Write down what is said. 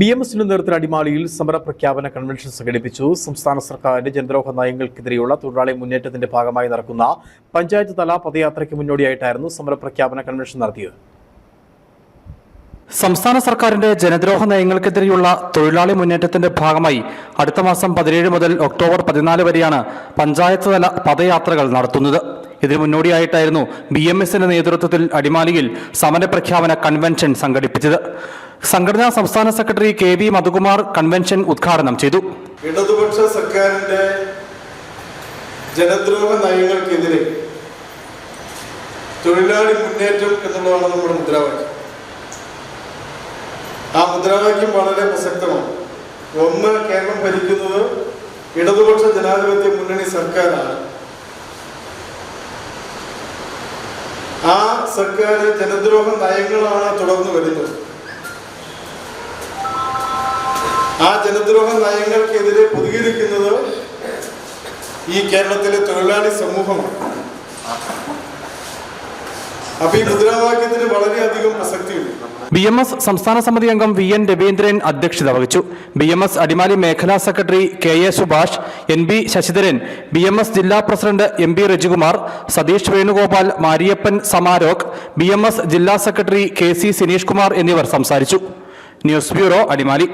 B M എസിന്റെ നേതൃത്വത്തിൽ അടിമാലിയിൽ സമരപ്രഖ്യാപന കൺവെൻഷൻ സംഘടിപ്പിച്ചു. സംസ്ഥാന സർക്കാരിന്റെ ജനദ്രോഹ നയങ്ങൾക്കെതിരെയുള്ള തൊഴിലാളി മുന്നേറ്റത്തിന്റെ ഭാഗമായി നടക്കുന്ന പഞ്ചായത്ത് തല പദയാത്രയ്ക്ക് മുന്നോടിയായിട്ടായിരുന്നു സമരപ്രഖ്യാപന കൺവെൻഷൻ നടത്തിയത്. സംസ്ഥാന സർക്കാരിന്റെ ജനദ്രോഹ നയങ്ങൾക്കെതിരെയുള്ള തൊഴിലാളി മുന്നേറ്റത്തിന്റെ ഭാഗമായി അടുത്ത മാസം പതിനേഴ് മുതൽ ഒക്ടോബർ പതിനാല് വരെയാണ് പഞ്ചായത്ത് തല പദയാത്രകൾ നടത്തുന്നത്. ഇതിനു മുന്നോടിയായിട്ടായിരുന്നു ബി എം എസിന്റെ നേതൃത്വത്തിൽ അടിമാലിയിൽ സമരപ്രഖ്യാപന കൺവെൻഷൻ സംഘടിപ്പിച്ചത്. സംഘടനാ സംസ്ഥാന secretary K V Madhukumar convention ഉദ്ഘാടനം ചെയ്തു. ഇടതുപക്ഷ സർക്കാരിന്റെ ജനദ്രോഹ നയങ്ങൾക്കെതിരെ തൊഴിലാളി മുന്നേറ്റം എന്നുള്ളതാണ് നമ്മുടെ മുദ്രാവാക്യം. ആ മുദ്രാവാക്യം വളരെ പ്രസക്തമാണ്. ഒന്ന് കേരളം ഭരിക്കുന്നത് ഇടതുപക്ഷ ജനാധിപത്യ മുന്നണി സർക്കാരാണ്. ആ സർക്കാർ ജനദ്രോഹ നയങ്ങളാണ് തുടർന്ന് വരുന്നത്. ആ ജനദ്രോഹ നയങ്ങൾക്കെതിരെ പ്രതികരിക്കുന്നത് ഈ കേരളത്തിലെ തൊഴിലാളി സമൂഹമാണ്. അപ്പൊ ഈ മുദ്രാവാക്യത്തിന് വളരെയധികം പ്രസക്തിയുണ്ട്. ബി എം എസ് സംസ്ഥാന സമിതി അംഗം വി എൻ രവീന്ദ്രൻ അധ്യക്ഷത വഹിച്ചു. ബി എം എസ് അടിമാലി മേഖലാ secretary K A Subhash N B Sasidharan B M S ജില്ലാ president M B Rajikumar Satheesh Venugopal Mariyappan സമാരോക് B M S ജില്ലാ secretary K C Sineesh Kumar എന്നിവർ സംസാരിച്ചു. News bureau Adimali.